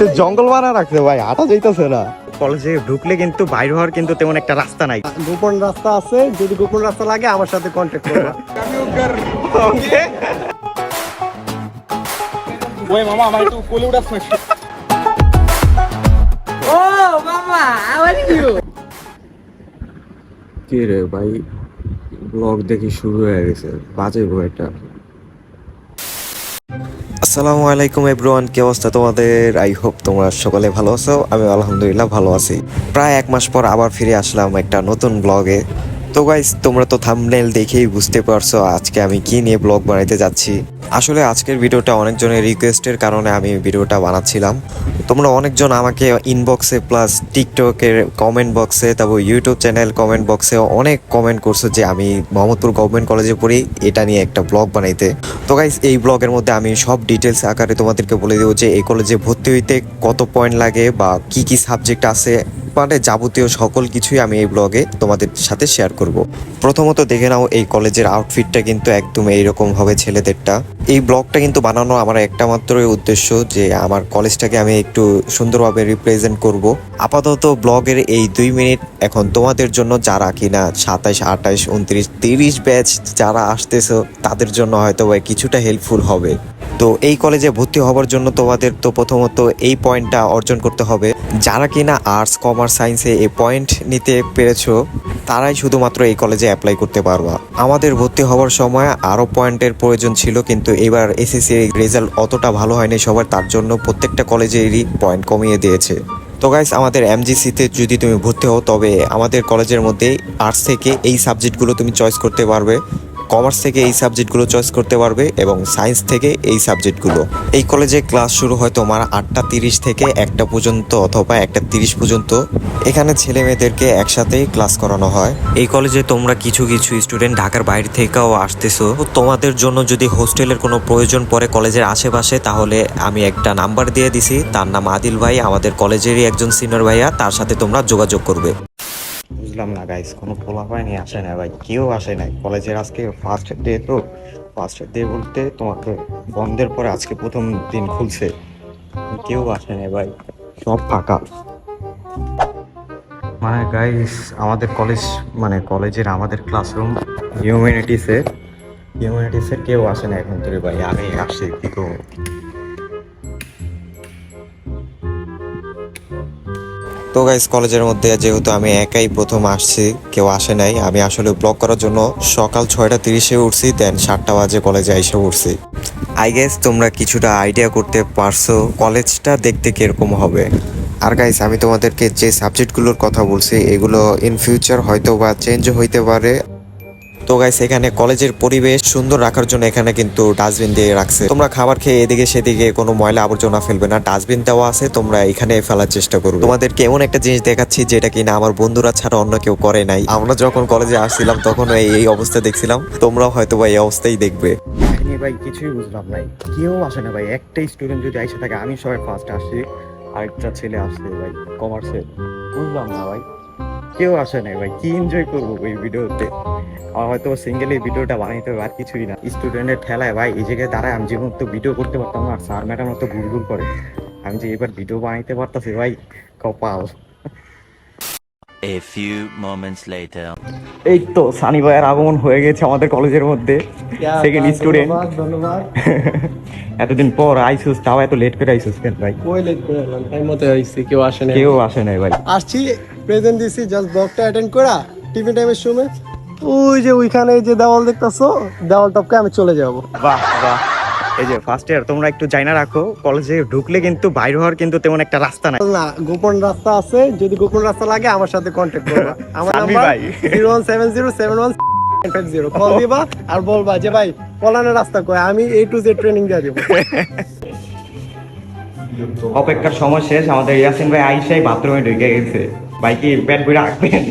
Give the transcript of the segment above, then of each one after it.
তো জঙ্গল বানা রাখছে ভাই হাঁটা যাইতেছে না। কলেজে ঢুকলে কিন্তু বাইরে হওয়ার কিন্তু তেমন একটা রাস্তা নাই। গোপন রাস্তা আছে যদি গোপন রাস্তা লাগে আমার সাথে কন্ট্যাক্ট করবা। ওই মামা আমার একটু কোলে উঠাস না Oh, mama, how are you? কি রে ভাই ব্লগ দেখি শুরু হয়ে গেছে। বাজে এটা। আসসালামু আলাইকুম এভরিওয়ান, কি অবস্থা তোমাদের? আই হোপ তোমরা সকলে ভালো আছো আমি আলহামদুলিল্লাহ ভালো আছি। প্রায় এক মাস পর আবার ফিরে আসলাম একটা নতুন ব্লগে তো গাইস তোমরা তো থামনেল দেখেই বুঝতে পারছ আজকে আমি কি নিয়ে ব্লগ বানাইতে যাচ্ছি। আসলে আজকের ভিডিওটা অনেকজনের রিকোয়েস্টের কারণে আমি ভিডিওটা বানাচ্ছিলাম। তোমরা অনেকজন আমাকে ইনবক্সে প্লাস টিকটকের কমেন্ট বক্সে তারপর ইউটিউব চ্যানেল কমেন্ট বক্সে অনেক কমেন্ট করছ যে আমি মোহাম্মদপুর গভর্নমেন্ট কলেজে পড়ি, এটা নিয়ে একটা ব্লগ বানাইতে। তো গাইস এই ব্লগের মধ্যে আমি সব ডিটেলস আকারে তোমাদেরকে বলে দেবো যে এই কলেজে ভর্তি হইতে কত পয়েন্ট লাগে বা কি কি সাবজেক্ট আছে মানে যাবতীয় সকল কিছুই আমি এই ব্লগে তোমাদের সাথে শেয়ার করব। প্রথমত দেখে নাও এই কলেজের আউটফিটটা কিন্তু একদম এইরকম হবে ছেলেদেরটা। এই ব্লগটা কিন্তু বানানো আমার একটা মাত্রই উদ্দেশ্য যে আমার কলেজটাকে আমি একটু সুন্দরভাবে রিপ্রেজেন্ট করব। আপাতত ব্লগের এই দুই মিনিট এখন তোমাদের জন্য যারা কিনা সাতাইশ, আঠাইশ, উনত্রিশ, তিরিশ ব্যাচ যারা আসতেছো তাদের জন্য হয়তো কিছুটা হেল্পফুল হবে। তো এই কলেজে ভর্তি হওয়ার জন্য তোমাদের তো প্রথমত এই পয়েন্টটা অর্জন করতে হবে। যারা কিনা আর্টস কমার্স সায়েন্সে এই পয়েন্ট নিতে পেরেছ, তারাই শুধুমাত্র এই কলেজে অ্যাপ্লাই করতে পারবা। আমাদের ভর্তি হওয়ার সময় আরও পয়েন্টের প্রয়োজন ছিল, কিন্তু এবার এসএসসি রেজাল্ট অতটা ভালো হয়নি সবার, তার জন্য প্রত্যেকটা কলেজেরই পয়েন্ট কমিয়ে দিয়েছে। তো গাইস আমাদের এমজিসিতে যদি তুমি ভর্তি হও, তবে আমাদের কলেজের মধ্যে আর্টস থেকে এই সাবজেক্টগুলো তুমি চয়েস করতে পারবে। কমার্স থেকে এই সাবজেক্টগুলো চয়েস করতে পারবে এবং সায়েন্স থেকে এই সাবজেক্টগুলো এই কলেজে ক্লাস শুরু হয় তোমার আটটা তিরিশ থেকে একটা পর্যন্ত অথবা একটা তিরিশ পর্যন্ত। এখানে ছেলে মেয়েদেরকে একসাথেই ক্লাস করানো হয়। এই কলেজে তোমরা কিছু কিছু স্টুডেন্ট ঢাকার বাইরে থেকেও আসতেছো। তোমাদের জন্য যদি হোস্টেলের কোনো প্রয়োজন পড়ে কলেজের আশেপাশে, তাহলে আমি একটা নাম্বার দিয়ে দিছি। তার নাম আদিল ভাই। আমাদের কলেজেরই একজন সিনিয়র ভাইয়া। তার সাথে তোমরা যোগাযোগ করবে। বুঝলাম না গাইস কোনো পোলা পায়নি আসে না ভাই, কেউ আসে নাই। কলেজের আজকে ফার্স্ট ডে তো ফার্স্ট ডে বলতে তোমাকে বন্ধের পরে আজকে প্রথম দিন খুলছে। কেউ আসে না ভাই, সব ফাঁকা। মানে গাইস আমাদের কলেজ মানে কলেজের আমাদের ক্লাসরুম হিউম্যানিটিসের হিউম্যানিটিসের কেউ আসে না এখন ধরে ভাই আমি আসছি কি করব তো গাইস কলেজের মধ্যে যেহেতু আমি একাই প্রথম আসছি, কেউ আসে নাই, আমি আসলে ব্লগ করার জন্য সকাল ছয়টা তিরিশে উঠছি দেন সাতটা বাজে কলেজে এসে উঠছি। আই গেস তোমরা কিছুটা আইডিয়া করতে পারছ, কলেজটা দেখতে কীরকম হবে। আর গাইস আমি তোমাদেরকে যে সাবজেক্টগুলোর কথা বলছি, এগুলো ইন ফিউচার হয়তো বা চেঞ্জ হইতে পারে। তো গাইস এখানে কলেজের পরিবেশ সুন্দর রাখার জন্য এখানে কিন্তু ডাস্টবিন দিয়ে রাখছে। তোমরা খাবার খেয়ে এদিকে সেদিকে কোনো ময়লা আবর্জনা ফেলবে না ডাস্টবিন দেওয়া আছে, তোমরা এখানে ফেলার চেষ্টা করবে। তোমাদেরকে এমন একটা জিনিস দেখাচ্ছি যেটা কিনা আমার বন্ধুরা ছাড়া অন্য কেউ করে নাই। আমরা যখন কলেজে আসছিলাম, তখন এই অবস্থা দেখছিলাম। তোমরাও হয়তো বা এই অবস্থাই দেখবে। ভাই, কিছুই বুঝলাম নাই। কেউ আসে না ভাই। একটাই স্টুডেন্ট যদি আইসে থাকে, আমি সবাই ফার্স্ট আসছি, আরেকটা ছেলে আসছে ভাই কমার্সে বুঝলাম না ভাই। কেউ আসে নাই ভাই কি এনজয় করব এই ভিডিওতে? আমার হয়তো সিঙ্গেল এই ভিডিওটা বানাইতে হবে আর কিছুই না। স্টুডেন্টের ঠেলায় ভাই এই জায়গায় দাঁড়ায় আমি যেমন তো ভিডিও করতে পারতাম না স্যার ম্যাডাম তো ঘুর ঘুর করে। আমি যে এবার ভিডিও বানাইতে পারতাছি ভাই কপাল। A few moments later. এই তো সানি ভাইয়ের আগমন হয়ে গেছে আমাদের কলেজের মধ্যে সেকেন্ড স্টুডেন্ট ধন্যবাদ এতদিন পর আইসুস তাও এত লেট করে আইসুস কেন ভাই? ওই লেট করে টাইম মতো হয়েছে কেউ আসে না কেউ আসে নাই ভাই। আসছি। প্রেজেন্ট দিছি জাস্ট ব্লগটা অ্যাটেন্ড করা টিভি টাইমের সময়। ওই যে ওইখানে যে দেওয়াল দেখতাছো দেওয়াল টপকে আমি চলে যাব। বাহ বাহ। এই যে ফার্স্ট ইয়ার তোমরা একটু জানা রাখো কলেজে ঢুকলে কিন্তু বাইরে হওয়ার কিন্তু তেমন একটা রাস্তা নাই। না গোপন রাস্তা আছে যদি গোপন রাস্তা লাগে আমার সাথে কন্ট্যাক্ট করবা। আমার নাম্বার ভাই। Zero one seven zero seven one five zero call দিবা আর বলবা যে ভাই পলানের রাস্তা কয়? আমি এ টু জেড ট্রেনিং দিয়ে দেবো। অপেক্ষার সময় শেষ আমাদের ইয়াসিন ভাই আইসাই বাথরুমে ঢুকে গেছে। ভাই কি প্যান্ট বই রাখবেন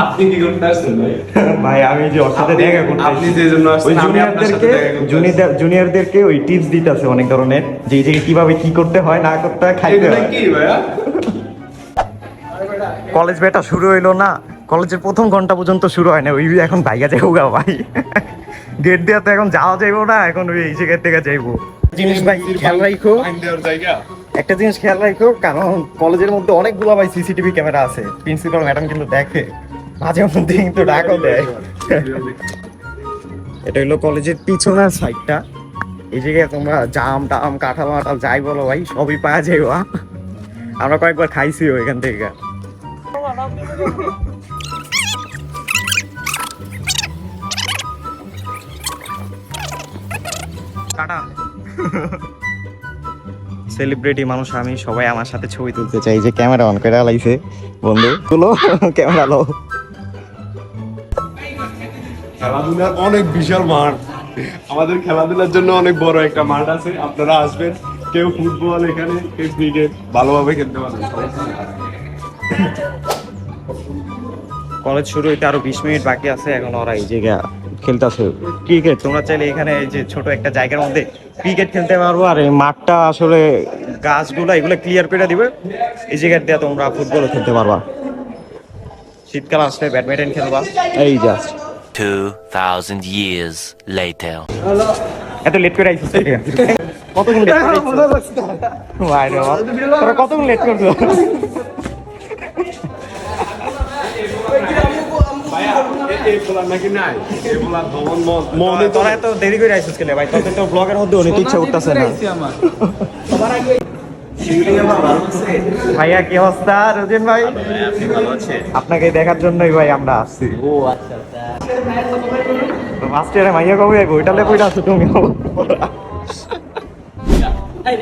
আপনি কি করতে আসছেন ভাই? ভাই আমি যে ওর সাথে দেখা করতে আপনি যে জন্য ওই আমি আপনার সাথে জুনিয়রদেরকে জুনিয়র জুনিয়রদেরকে ওই টিপস দিতেছে অনেক ধরনের যে এই জায়গায় কীভাবে কি করতে হয় না করতে হয় খাইতে হয়। কি ভাইয়া? কলেজ বেটা শুরু হইল না। কলেজের প্রথম ঘণ্টা পর্যন্ত শুরু হয় না। ওই এখন ভাইয়া যাব গা ভাই। গেট দিয়ে তো এখন যাওয়া যাইবো না এখন ওই এই জায়গার থেকে যাইবো। জিনিস ভাই খেয়াল রাখো জায়গা? একটা জিনিস খেয়াল রাখো, কারণ কলেজের মধ্যে অনেকগুলো ভাই সিসিটিভি ক্যামেরা আছে। প্রিন্সিপাল ম্যাডাম কিন্তু দেখে, মাঝে মধ্যে কিন্তু ডাকও দেয়। এটা হলো কলেজের পিছনের সাইডটা। এই জায়গায় তোমরা জাম টাম, কাঁঠাল মাঠাল, যাই বলো ভাই, সবই পাওয়া যায় আমরা কয়েকবার খাইছিও এখান থেকে। সেলিব্রিটি মানুষ আমি সবাই আমার সাথে ছবি তুলতে চাই। যে ক্যামেরা অন করে লাইছে বন্ধু তুলো ক্যামেরা লো। খেলাধুলার অনেক বিশাল মাঠ। আমাদের খেলাধুলার জন্য অনেক বড় একটা মাঠ আছে আপনারা আসবেন। কেউ ফুটবল এখানে কেউ ক্রিকেট ভালোভাবে খেলতে পারবেন কলেজ শুরু হইতে আরও বিশ মিনিট বাকি আছে এখন ওরা এই জায়গা খেলতেছে। ক্রিকেট তোমরা চাইলে এখানে এই যে ছোট একটা জায়গার মধ্যে ক্রিকেট খেলতে পারব আর এই মাঠটা আসলে গাছগুলো এগুলো ক্লিয়ার করে দিবে। এই জায়গা দিয়ে তোমরা ফুটবলও খেলতে পারবা। শীতকাল আসলে ব্যাডমিন্টন খেলবা। এই জাস্ট 2,000 years later. এত লেট করে আইছিস কতক্ষণ লেট কতক্ষণ লেট করছ এই বলার নাকি নাই? এই বলার ভবন মনে তোরা এত দেরি করে আইছিস কেলে ভাই? তোদের তো ব্লগের মধ্যে অনেক ইচ্ছা উঠতেছে না। ভাইয়া কি অবস্থা? রোজেন ভাই? আপনাকে দেখার জন্যই ভাই আমরা আসছি। ও আচ্ছা মাস্টারে মাইয়া কবে ওইটালে কইটা আছো তুমি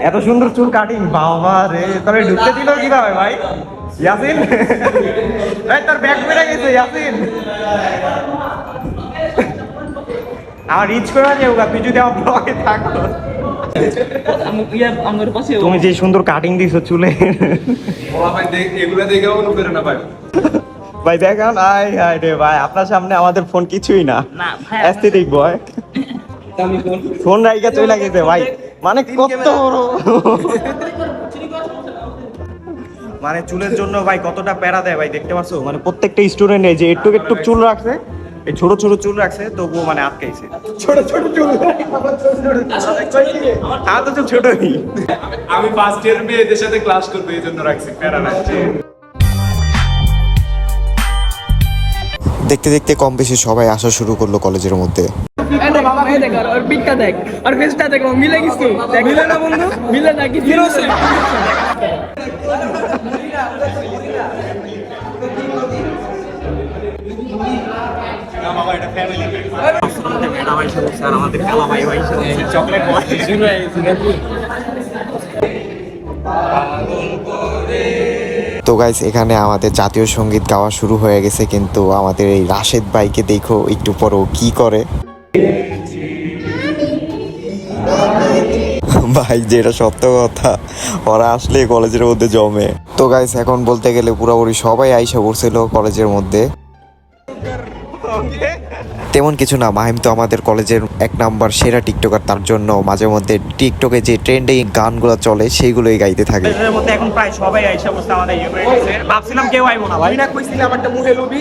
এত সুন্দর চুল কাটিং বাবা রে। তবে ঢুকতে দিল কীভাবে ভাই? ইয়াসিন? এই তোর ব্যাগ বেড়ে গেছে ইয়াসিন। আমার রিচ করে যাও তুই যদি আমার ব্লগে থাকো। তুমি যে সুন্দর কাটিং দিছো চুলে। ভাই দেখ- ভাই। দেখান আই হাই রে ভাই আপনার সামনে আমাদের ফোন কিছুই না। অ্যাস্থেটিক বয় ফোন রাইকা চলে গেছে ভাই। মানে কত বড়। মানে চুলের জন্য ভাই কতটা প্যারা দেয় ভাই দেখতে পাচ্ছো? মানে প্রত্যেকটা স্টুডেন্ট এই যে একটু একটু চুল রাখছে এই ছোট ছোট চুল রাখছে তবুও মানে আটকাইছে। ছোট ছোট চুল। আমার তো চুল ছোটই। আমি ফার্স্ট ইয়ার মেয়েদের সাথে ক্লাস করব এই জন্য রাখছি প্যারা রাখছি দেখতে দেখতে কম বেশি সবাই আসা শুরু করল কলেজের মধ্যে। দেখ আর পিকটা দেখ। আর ফেসটা দেখ মিলে কিছু মিলে না বন্ধু? মিলে না কি জিরো সে চকলেট তো গাইস এখানে আমাদের জাতীয় সংগীত গাওয়া শুরু হয়ে গেছে কিন্তু আমাদের এই রাশেদ ভাইকে দেখো একটু পর ও কি করে। ভাই যেটা সত্য কথা ওরা আসলে কলেজের মধ্যে জমে। তো গাইস এখন বলতে গেলে পুরোপুরি সবাই আইসা পড়ছিল কলেজের মধ্যে। তেমন কিছু না মাহিম তো আমাদের কলেজের এক নাম্বার সেরা টিকটকার তার জন্য মাঝে মধ্যে টিকটকে যে ট্রেন্ডিং গানগুলো চলে সেইগুলোই গাইতে থাকে। এখন প্রায় সবাই আইসা বসতে আমাদের করে গেছে ভাবছিলাম কেউ আইবো না। ভাই না কইছিলাম আমারটা মুখে লবি।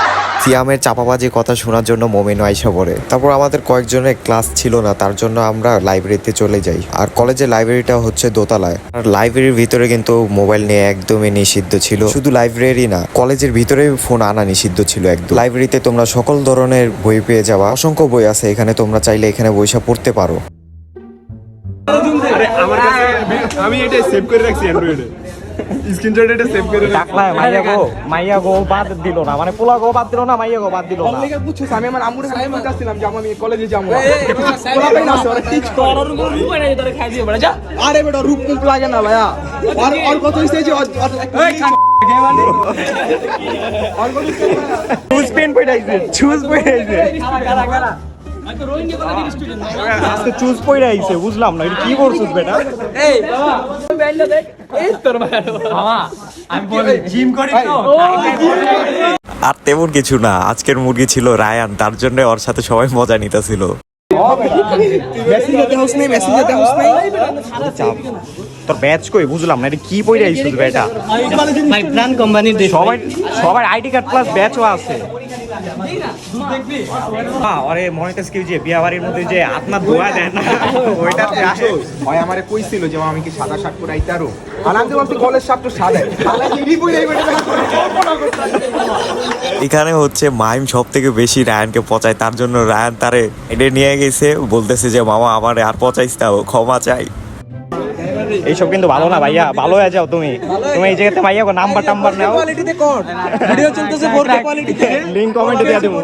সিয়ামের চাপাবাজি কথা শোনার জন্য মোমেনও আইসা পড়ে তারপর আমাদের কয়েকজনের ক্লাস ছিল না, তার জন্য আমরা লাইব্রেরিতে চলে যাই। আর কলেজের লাইব্রেরিটা হচ্ছে দোতলায়। আর লাইব্রেরির ভিতরে কিন্তু মোবাইল নিয়ে একদমই নিষিদ্ধ ছিল। শুধু লাইব্রেরি না, কলেজের ভিতরে ফোন আনা নিষিদ্ধ ছিল একদম। লাইব্রেরিতে তোমরা সকল ধরনের বই পেয়ে যাওয়া অসংখ্য বই আছে, এখানে তোমরা চাইলে এখানে বইসা পড়তে পারো। আমি এটা সেভ করে রাখছি অ্যান্ড্রয়েডে স্ক্রিনশট এটা সেভ করে টাকলায় মাইয়া গো মাইয়া গো বাদ দিল না মানে পোলা গো বাদ দিল না মাইয়া গো বাদ দিল না। বুঝছিস আমি আমার আম্মুর সাথে বলতেছিলাম যে আমি কলেজে যাব। তোর কোনো রূপ নাই তোরে খাই দিয়ে বড় যা। আরে বেটা রূপ কুপ লাগে না ভাইয়া। আর আর কত হইছে যে চুজ পেন পড়াইছে চুজ পড়াইছে আজকে চুজ পড়াইছে বুঝলাম না কি করছিস বেটা? এই বাবা এই তোর বাবা আমি বলি জিম করি তো? আর তেমন কিছু না আজকের মুরগি ছিল রায়ান তার জন্য ওর সাথে সবাই মজা নিতেছিল। তোর ব্যাচ কই? বুঝলাম না এটা কি পইরা আইছিস বে এটা ভাই প্রাণ সবাই সবার আইডি কার্ড প্লাস ব্যাচও আছে। যে মধ্যে যে আত্মা ধোয়া দেয় ওইটা আসে। হয় আমারে কইছিল যে আমি কি সাদা শার্ট পরে আইতারো আর আমি বলছি কলেজ শার্ট তো সাদা। সাদা জিডি পরে এখানে হচ্ছে মাইম সব থেকে বেশি রায়ানকে পচায় তার জন্য রায়ান তারে এটা নিয়ে গেছে বলতেছে যে মামা আমার আর পচাইস না ক্ষমা চাই। এইসব কিন্তু ভালো না ভাইয়া ভালো হয়ে যাও তুমি। তুমি এই জায়গাতে ভাইয়া নাম্বার টাম্বার নাও। ভিডিও চলতেছে 4K কোয়ালিটিতে লিংক কমেন্টে দিয়ে দেবো।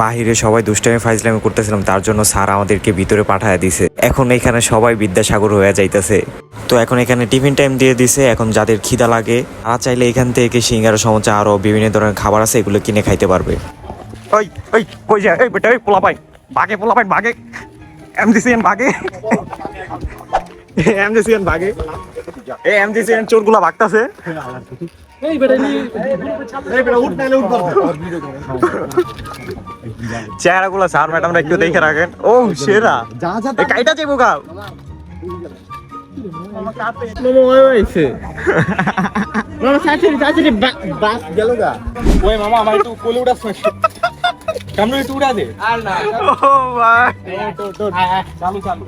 বাহিরে সবাই দুষ্টামি ফাইজলামি করতেছিলাম তার জন্য স্যার আমাদেরকে ভিতরে পাঠায় দিছে। এখন এখানে সবাই বিদ্যাসাগর হয়ে যাইতেছে। তো এখন এখানে টিফিন টাইম দিয়ে দিছে এখন যাদের খিদা লাগে তারা চাইলে এখান থেকে সিঙ্গারা সমচা আরও বিভিন্ন ধরনের খাবার আছে এগুলো কিনে খাইতে পারবে। ওই ওই কই যা? এই বেটা ওই পোলা পাই বাগে পোলা পাই বাগে এমজিসিএন বাগে এমজিসিএন বাগে এই এমজিসিএন চোরগুলা ভাগতাছে। চেহারাগুলো স্যার ম্যাডামরা একটু দেখে রাখেন। ও সেরা। এই কাইটা যাইবো গা। মোমো ওই হইছে মামা চাচি চাচি বাস গেল গা। ওই মামা আমার একটু কোলে উঠাস না কামড়ে একটু উড়া দে। ও ভাই। চালু চালু।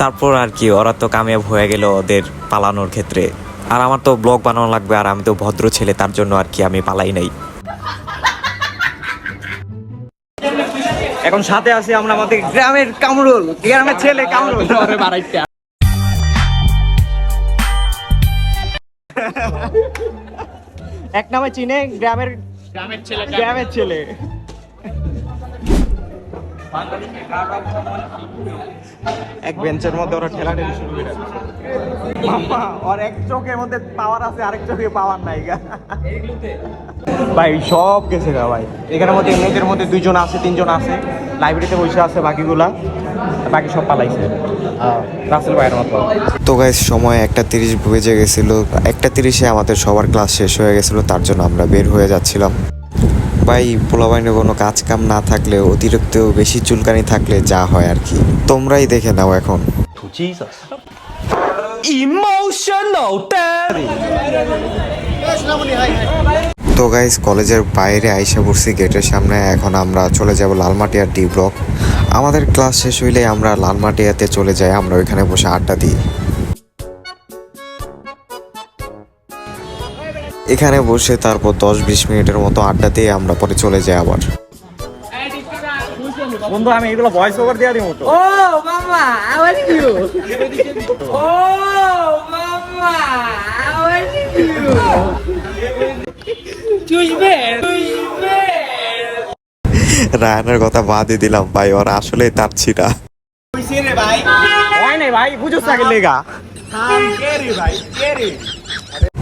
তারপর আর কি, ওরা তো কামিয়াব হয়ে গেল ওদের পালানোর ক্ষেত্রে। আর আমার তো ব্লগ বানানো লাগবে, আর আমি তো ভদ্র ছেলে, তার জন্য আর কি আমি পালাই নাই। এখন সাথে আছি আমরা আমাদের গ্রামের কামরুল গ্রামের ছেলে কামরুল। এক নামে চিনে গ্রামের গ্রামের ছেলে গ্রামের ছেলে। এক বেঞ্চের মধ্যে ওরা ঠেলা ঠেলি শুরু করে। মামা ওর এক চোখের মধ্যে পাওয়ার আছে আরেক চোখে পাওয়ার নাই গা। ভাই সব গেছে গা ভাই। এখানের মধ্যে এমনিদের মধ্যে দুইজন আছে তিনজন আছে। লাইব্রেরিতে বসে আছে বাকিগুলা বাকি সব পালাইছে। রাসেল ভাইয়ের মতো। তো গাইজ সময় একটা তিরিশ বেজে গেছিল। একটা তিরিশে আমাদের সবার ক্লাস শেষ হয়ে গেছিল তার জন্য আমরা বের হয়ে যাচ্ছিলাম। ভাই পোলাবাইনে কোনো কাজ কাম না থাকলে অতিরিক্ত বেশি চুলকানি থাকলে যা হয় আর কি। তোমরাই দেখে নাও এখন। তো গাইজ কলেজের বাইরে আইসা পড়ছি গেটের সামনে। এখন আমরা চলে যাব লালমাটিয়া ডি ব্লক আমাদের ক্লাস শেষ হইলে আমরা লালমাটিয়াতে চলে যাই আমরা ওইখানে বসে আড্ডা দিই। এখানে বসে তারপর দশ বিশ মিনিটের মতো আড্ডা দিয়ে আমরা পরে চলে যাই আবার। বন্ধু আমি এগুলো ভয়েস ওভার দেওয়া দিব তো। ও মামা you ও মামা চুষবে রায়ানের কথা বাদই দিলাম ভাই ওরা আসলে তার ছিটা। ভাই বুঝোস না লেগা।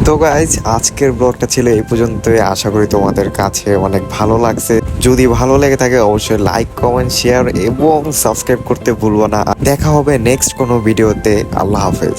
তো গাইজ আজকের ব্লগটা ছিল এই পর্যন্তই। আশা করি তোমাদের কাছে অনেক ভালো লাগছে। যদি ভালো লেগে থাকে অবশ্যই লাইক কমেন্ট শেয়ার এবং সাবস্ক্রাইব করতে ভুলবো না। দেখা হবে নেক্সট কোনো ভিডিওতে আল্লাহ হাফেজ।